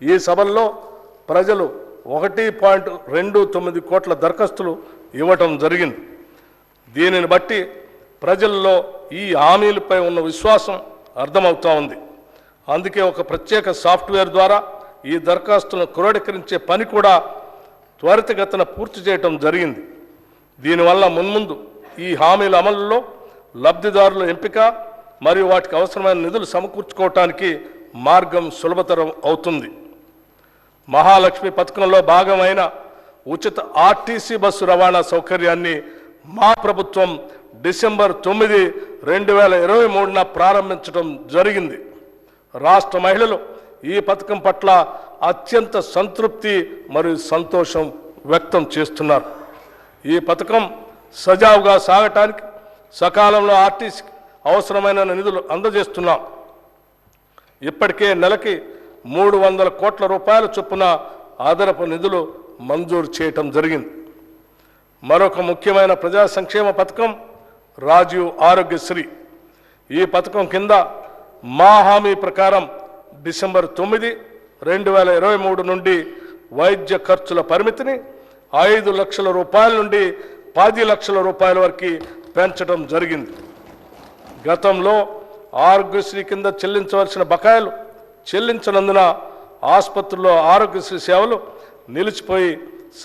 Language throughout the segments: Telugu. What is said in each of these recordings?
ఈ సభల్లో ప్రజలు ఒకటి పాయింట్ రెండు తొమ్మిది కోట్ల దరఖాస్తులు ఇవ్వటం జరిగింది. దీనిని బట్టి ప్రజల్లో ఈ హామీలపై ఉన్న విశ్వాసం అర్థమవుతూ ఉంది. అందుకే ఒక ప్రత్యేక సాఫ్ట్వేర్ ద్వారా ఈ దరఖాస్తులను క్రోడీకరించే పని కూడా త్వరితగతిన పూర్తి చేయటం జరిగింది. దీనివల్ల మున్ముందు ఈ హామీల అమలులో లబ్ధిదారుల ఎంపిక మరియు వాటికి అవసరమైన నిధులు సమకూర్చుకోవటానికి మార్గం సులభతరం అవుతుంది. మహాలక్ష్మి పథకంలో భాగమైన ఉచిత ఆర్టీసీ బస్సు రవాణా సౌకర్యాన్ని మా ప్రభుత్వం డిసెంబర్ తొమ్మిది రెండు వేల ఇరవై మూడున ప్రారంభించడం జరిగింది. రాష్ట్ర మహిళలు ఈ పథకం పట్ల అత్యంత సంతృప్తి మరియు సంతోషం వ్యక్తం చేస్తున్నారు. ఈ పథకం సజావుగా సాగటానికి సకాలంలో ఆర్టీసీకి అవసరమైన నిధులు అందజేస్తున్నాం. ఇప్పటికే నెలకి మూడు వందల కోట్ల రూపాయల చొప్పున అదనపు నిధులు మంజూరు చేయటం జరిగింది. మరొక ముఖ్యమైన ప్రజా సంక్షేమ పథకం రాజీవ్ ఆరోగ్యశ్రీ. ఈ పథకం కింద మా హామీ ప్రకారం డిసెంబర్ తొమ్మిది రెండు వేల ఇరవై మూడు నుండి వైద్య ఖర్చుల పరిమితిని ఐదు లక్షల రూపాయల నుండి పది లక్షల రూపాయల వరకు పెంచడం జరిగింది. గతంలో ఆరోగ్యశ్రీ కింద చెల్లించవలసిన బకాయిలు చెల్లించనందున ఆసుపత్రుల్లో ఆరోగ్యశ్రీ సేవలు నిలిచిపోయి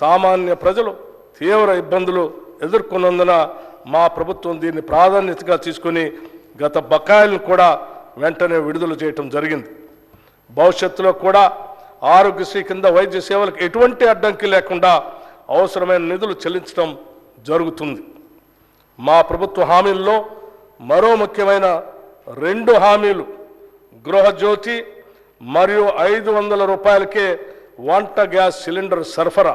సామాన్య ప్రజలు తీవ్ర ఇబ్బందులు ఎదుర్కొన్నందున మా ప్రభుత్వం దీన్ని ప్రాధాన్యతగా తీసుకుని గత బకాయిలను కూడా వెంటనే విడుదల చేయటం జరిగింది. భవిష్యత్తులో కూడా ఆరోగ్యశ్రీ కింద వైద్య సేవలకు ఎటువంటి అడ్డంకి లేకుండా అవసరమైన నిధులు చెల్లించడం జరుగుతుంది. మా ప్రభుత్వ హామీల్లో మరో ముఖ్యమైన రెండు హామీలు గృహజ్యోతి మరియు ఐదు వందల రూపాయలకే వంట గ్యాస్ సిలిండర్ సరఫరా.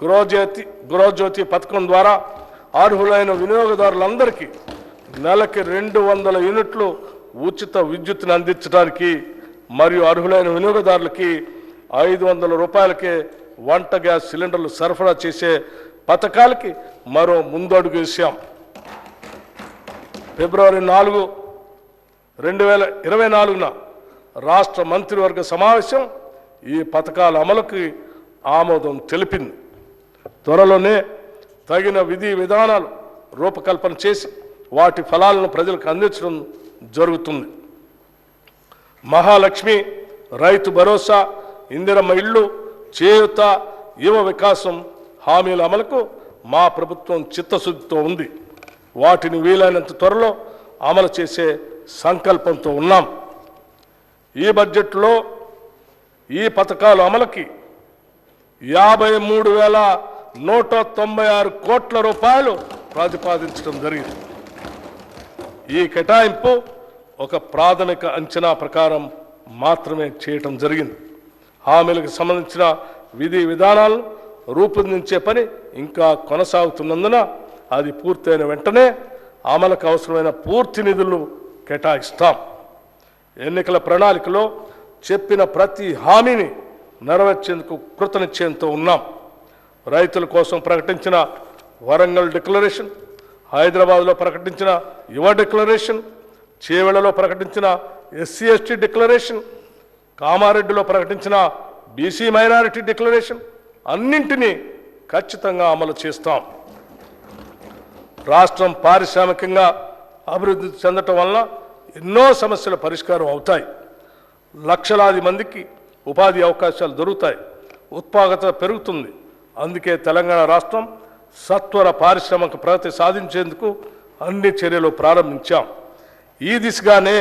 గృహజ్యోతి గృహజ్యోతి పథకం ద్వారా అర్హులైన వినియోగదారులందరికీ నెలకి రెండు వందల యూనిట్లు ఉచిత విద్యుత్తుని అందించడానికి మరియు అర్హులైన వినియోగదారులకి ఐదు వందల రూపాయలకే వంట గ్యాస్ సిలిండర్లు సరఫరా చేసే పథకాలకి మరో ముందడుగు వేసాం ఫిబ్రవరి నాలుగు రెండు వేల ఇరవై నాలుగున రాష్ట్ర మంత్రివర్గ సమావేశం ఈ పథకాల అమలుకి ఆమోదం తెలిపింది. త్వరలోనే తగిన విధి విధానాలు రూపకల్పన చేసి వాటి ఫలాలను ప్రజలకు అందించడం జరుగుతుంది. మహాలక్ష్మి రైతు భరోసా ఇందిరమ్మ ఇళ్ళు చేయుత యువ వికాసం హామీల అమలుకు మా ప్రభుత్వం చిత్తశుద్ధితో ఉంది. వాటిని వీలైనంత త్వరలో అమలు చేసే సంకల్పంతో ఉన్నాం. ఈ బడ్జెట్లో ఈ పథకాలు అమలుకి యాభై మూడు వేల నూట తొంభై ఆరు కోట్ల రూపాయలు ప్రతిపాదించడం జరిగింది. ఈ కేటాయింపు ఒక ప్రాథమిక అంచనా ప్రకారం మాత్రమే చేయటం జరిగింది. హామీలకు సంబంధించిన విధి విధానాలను రూపొందించే పని ఇంకా కొనసాగుతున్నందున అది పూర్తయిన వెంటనే అమలుకు అవసరమైన పూర్తి నిధులను కేటాయిస్తాం. ఎన్నికల ప్రణాళికలో చెప్పిన ప్రతి హామీని నెరవేర్చేందుకు కృతనిశ్చయంతో ఉన్నాం. రైతుల కోసం ప్రకటించిన వరంగల్ డిక్లరేషన్ హైదరాబాద్లో ప్రకటించిన యువ డిక్లరేషన్ చేవెళ్ళలో ప్రకటించిన ఎస్సీ ఎస్టీ డిక్లరేషన్ కామారెడ్డిలో ప్రకటించిన బీసీ మైనారిటీ డిక్లరేషన్ అన్నింటినీ ఖచ్చితంగా అమలు చేస్తాం. రాష్ట్రం పారిశ్రామికంగా అభివృద్ధి చెందటం వలన ఎన్నో సమస్యల పరిష్కారం అవుతాయి. లక్షలాది మందికి ఉపాధి అవకాశాలు దొరుకుతాయి. ఉత్పాదకత పెరుగుతుంది. అందుకే తెలంగాణ రాష్ట్రం సత్వర పారిశ్రామిక ప్రగతి సాధించేందుకు అన్ని చర్యలు ప్రారంభించాం. ఈ దిశగానే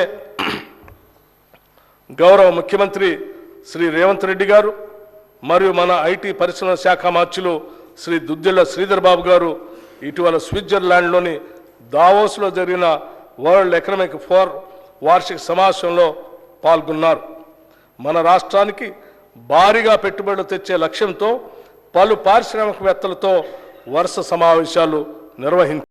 గౌరవ ముఖ్యమంత్రి శ్రీ రేవంత్ రెడ్డి గారు మరియు మన ఐటీ పరిశ్రమ శాఖ మార్చులు శ్రీ దుద్దిళ్ళ శ్రీధర్ బాబు గారు ఇటీవల స్విట్జర్లాండ్లోని దావోస్లో జరిగిన వరల్డ్ ఎకనామిక్ ఫోర్ వార్షిక సమావేశంలో పాల్గొన్నారు. మన రాష్ట్రానికి భారీగా పెట్టుబడులు తెచ్చే లక్ష్యంతో పలు పారిశ్రామికవేత్తలతో వరుస సమావేశాలు నిర్వహించారు.